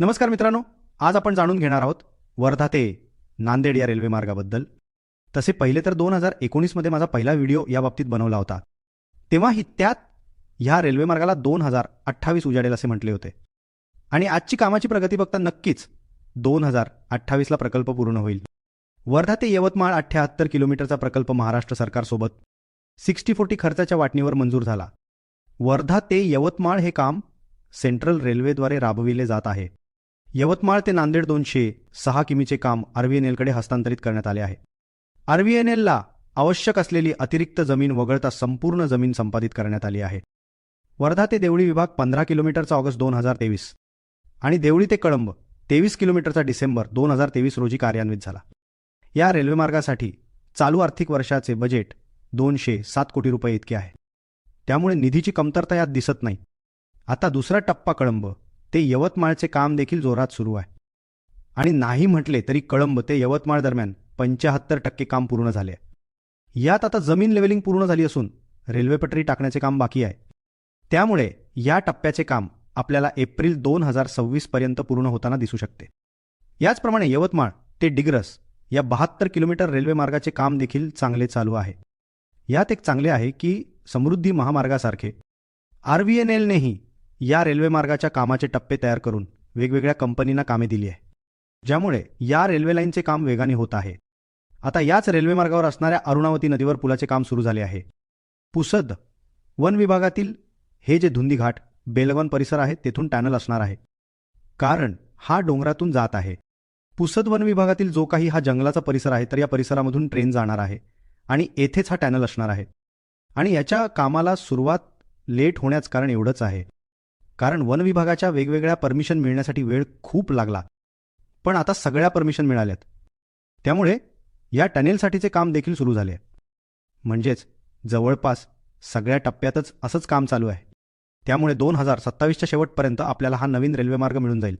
नमस्कार मित्रांनो आज आपण जाणून घेणार आहोत वर्धा ते नांदेड या रेल्वे मार्गाबद्दल. तसे पहिले तर दोन हजार एकोणीसमध्ये माझा पहिला व्हिडिओ या बाबतीत बनवला होता. तेव्हाही त्यात ह्या रेल्वे मार्गाला दोन हजार अठ्ठावीस उजाडेल असे म्हटले होते. आणि आजची कामाची प्रगती बघता नक्कीच दोन हजार अठ्ठावीसला प्रकल्प पूर्ण होईल. वर्धा ते यवतमाळ अठ्ठ्याहत्तर किलोमीटरचा प्रकल्प महाराष्ट्र सरकारसोबत सिक्स्टी फोर्टी खर्चाच्या वाटणीवर मंजूर झाला. वर्धा ते यवतमाळ हे काम सेंट्रल रेल्वेद्वारे राबविले जात आहे. यवतमाळ ते नांदेड दोनशे सहा किमीचे काम आरव्हीएनएलकडे हस्तांतरित करण्यात आले आहे. आरव्हीएनएलला आवश्यक असलेली अतिरिक्त जमीन वगळता संपूर्ण जमीन संपादित करण्यात आली आहे. वर्धा ते देवळी विभाग पंधरा किलोमीटरचा ऑगस्ट दोन हजार तेवीस आणि देवळी ते कळंब तेवीस किलोमीटरचा डिसेंबर दोन हजार तेवीस रोजी कार्यान्वित झाला. या रेल्वेमार्गासाठी चालू आर्थिक वर्षाचे बजेट दोनशे सात कोटी रुपये इतके आहे. त्यामुळे निधीची कमतरता यात दिसत नाही. आता दुसरा टप्पा कळंब. ते यवतमाळचे काम देखील जोरात सुरू आहे. आणि नाही म्हटले तरी कळंब ते यवतमाळ दरम्यान पंच्याहत्तर टक्के काम पूर्ण झाले आहे. यात आता जमीन लेवलिंग पूर्ण झाली असून रेल्वे पटरी टाकण्याचे काम बाकी आहे. त्यामुळे या टप्प्याचे काम आपल्याला एप्रिल दोन हजार सव्वीसपर्यंत पूर्ण होताना दिसू शकते. याचप्रमाणे यवतमाळ ते डिग्रस या बहात्तर किलोमीटर रेल्वे मार्गाचे काम देखील चांगले चालू आहे. यात एक चांगले आहे की समृद्धी महामार्गासारखे आर व्ही एन एलनेही या रेल्वे मार्गाच्या कामाचे टप्पे तयार करून वेगवेगळ्या कंपनींना कामे दिली आहे. ज्यामुळे या रेल्वे लाईनचे काम वेगाने होत आहे. आता याच रेल्वे मार्गावर असणाऱ्या अरुणावती नदीवर पुलाचे काम सुरू झाले आहे. पुसद वन विभागातील हे जे धुंदी घाट बेलवन परिसर आहे तेथून टॅनल असणार आहे. कारण हा डोंगरातून जात आहे. पुसद वन विभागातील जो काही हा जंगलाचा परिसर आहे तर या परिसरामधून ट्रेन जाणार आहे आणि येथेच हा टॅनल असणार आहे. आणि याच्या कामाला सुरुवात लेट होण्याचं कारण एवढंच आहे. कारण वन विभागाच्या वेगवेगळ्या परमिशन मिळण्यासाठी वेळ खूप लागला. पण आता सगळ्या परमिशन मिळाल्यात. त्यामुळे या टनेलसाठीचे काम देखील सुरू झाले म्हणजेच जवळपास सगळ्या टप्प्यातच असंच काम चालू आहे. त्यामुळे दोन हजार सत्तावीसच्या शेवटपर्यंत आपल्याला हा नवीन रेल्वेमार्ग मिळून जाईल.